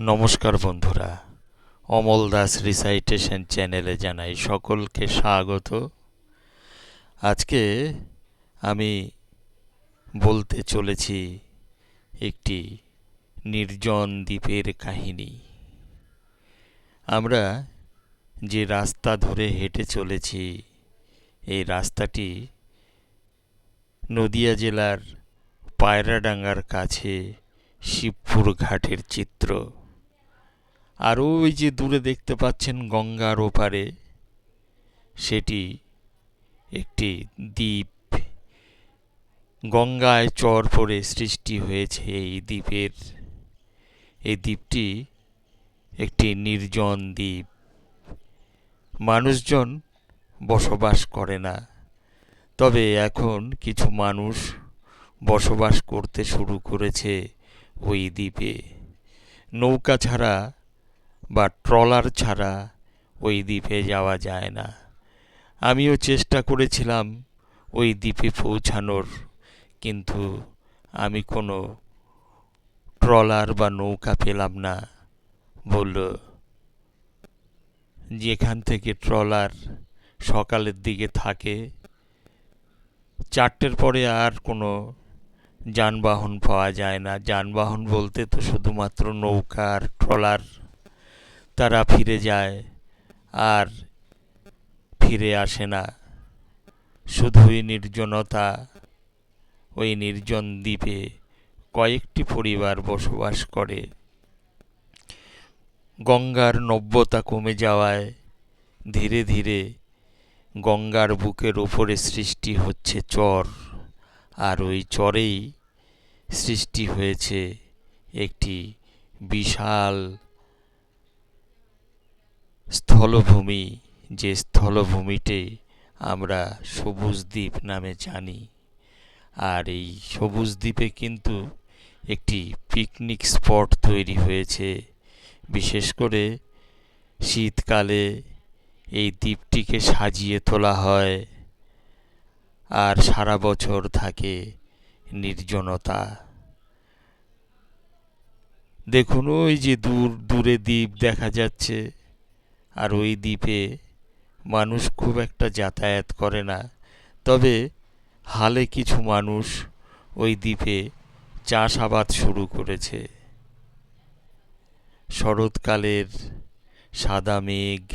নমস্কার বন্ধুরা। অমল দাস রিসাইটেশন চ্যানেলে জানাই সকলকে স্বাগত। আজকে আমি বলতে চলেছি একটি নির্জন দ্বীপের কাহিনী। আমরা যে রাস্তা ধরে হেঁটে চলেছি, এই রাস্তাটি নদিয়া জেলার পায়রাডাঙ্গার কাছে শিবপুর ঘাটের চিত্র। আর ওই যে দূরে দেখতে পাচ্ছেন গঙ্গার ওপারে, সেটি একটি দ্বীপ। গঙ্গায় চর পড়ে সৃষ্টি হয়েছে এই দ্বীপের। এই দ্বীপটি একটি নির্জন দ্বীপ। মানুষজন বসবাস করে না। তবে এখন কিছু মানুষ বসবাস করতে শুরু করেছে ওই দ্বীপে। নৌকা ছাড়া বা ট্রলার ছাড়া ওই দ্বীপে যাওয়া যায় না। আমিও চেষ্টা করেছিলাম ওই দ্বীপে পৌঁছানোর, কিন্তু আমি কোনো ট্রলার বা নৌকা পেলাম না। বলল, যেখান থেকে ট্রলার সকালের দিকে থাকে, চারটের পরে আর কোনো যানবাহন পাওয়া যায় না। যানবাহন বলতে তো শুধুমাত্র নৌকা আর ট্রলার তারা ফিরে যায় আর ফিরে আসে না। শুধুই নির্জনতা, ওই নির্জন দ্বীপে কয়েকটি পরিবার বসবাস করে। গঙ্গার নব্যতা কমে যাওয়ায় ধীরে ধীরে গঙ্গার বুকের ওপরে সৃষ্টি হচ্ছে চর, আর ওই চরেই সৃষ্টি হয়েছে একটি বিশাল স্থলভূমি, যে স্থলভূমিতে আমরা সবুজ দ্বীপ নামে জানি। আর এই সবুজ দ্বীপে কিন্তু একটি পিকনিক স্পট তৈরি হয়েছে। বিশেষ করে শীতকালে এই দ্বীপটিকে সাজিয়ে তোলা হয় আর সারা বছর থাকে নির্জনতা। দেখুন, ওই যে দূর, দূরে দ্বীপ দেখা যাচ্ছে। আর ওই দ্বীপে মানুষ খুব একটা যাতায়াত করে না। তবে হালে কিছু মানুষ ওই দ্বীপে চাষাবাদ শুরু করেছে। শরৎকালের সাদা মেঘ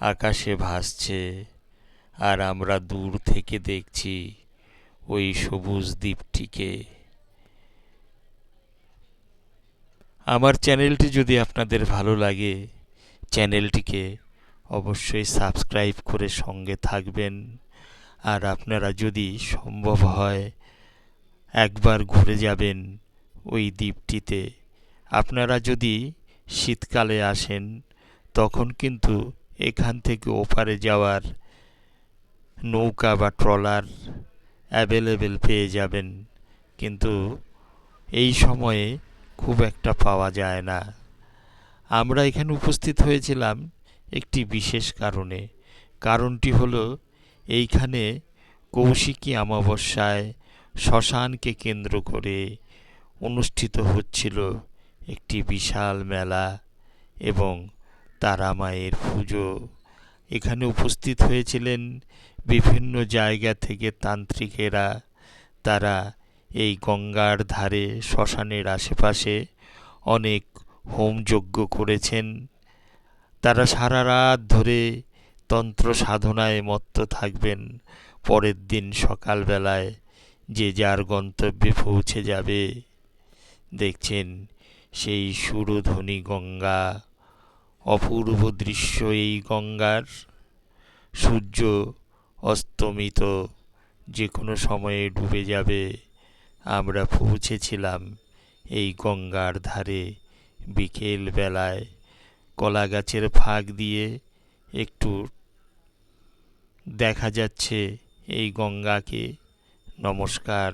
আকাশে ভাসছে আর আমরা দূর থেকে দেখছি ওই সবুজ দ্বীপটিকে। আমার চ্যানেলটি যদি আপনাদের ভালো লাগে চ্যানেলটিকে অবশ্যই সাবস্ক্রাইব করে সঙ্গে থাকবেন। আর আপনারা যদি সম্ভব হয় একবার ঘুরে যাবেন ওই দ্বীপটিতে। আপনারা যদি শীতকালে আসেন, তখন কিন্তু এখান থেকে ওপারে যাওয়ার নৌকা বা ট্রলার অ্যাভেলেবেল পেয়ে যাবেন। কিন্তু এই সময়ে খুব একটা পাওয়া যায় না। আমরা এখানে উপস্থিত হয়েছিলাম একটি বিশেষ কারণে। কারণটি হলো, এইখানে কৌশিকী অমাবস্যায় শ্মশানকে কেন্দ্র করে অনুষ্ঠিত হচ্ছিল একটি বিশাল মেলা এবং তারা মায়ের পুজো। এখানে উপস্থিত হয়েছিলেন বিভিন্ন জায়গা থেকে তান্ত্রিকেরা। তারা এই গঙ্গার ধারে শ্মশানের আশেপাশে অনেক হোমযজ্ঞ করেছেন। তারা সারা রাত ধরে তন্ত্র সাধনায় মত্ত থাকবেন। পরের দিন সকালবেলায় যে যার গন্তব্যে পৌঁছে যাবে। দেখছেন সেই সুরধ্বনি গঙ্গা। অপূর্ব দৃশ্য এই গঙ্গার। সূর্য অস্তমিত যে কোনো সময়ে ডুবে যাবে। আমরা পৌঁছেছিলাম এই গঙ্গার ধারে। বিকেল বেলায় কলা গাছের ফাঁক দিয়ে একটু দেখা যাচ্ছে এই গঙ্গাকে। নমস্কার।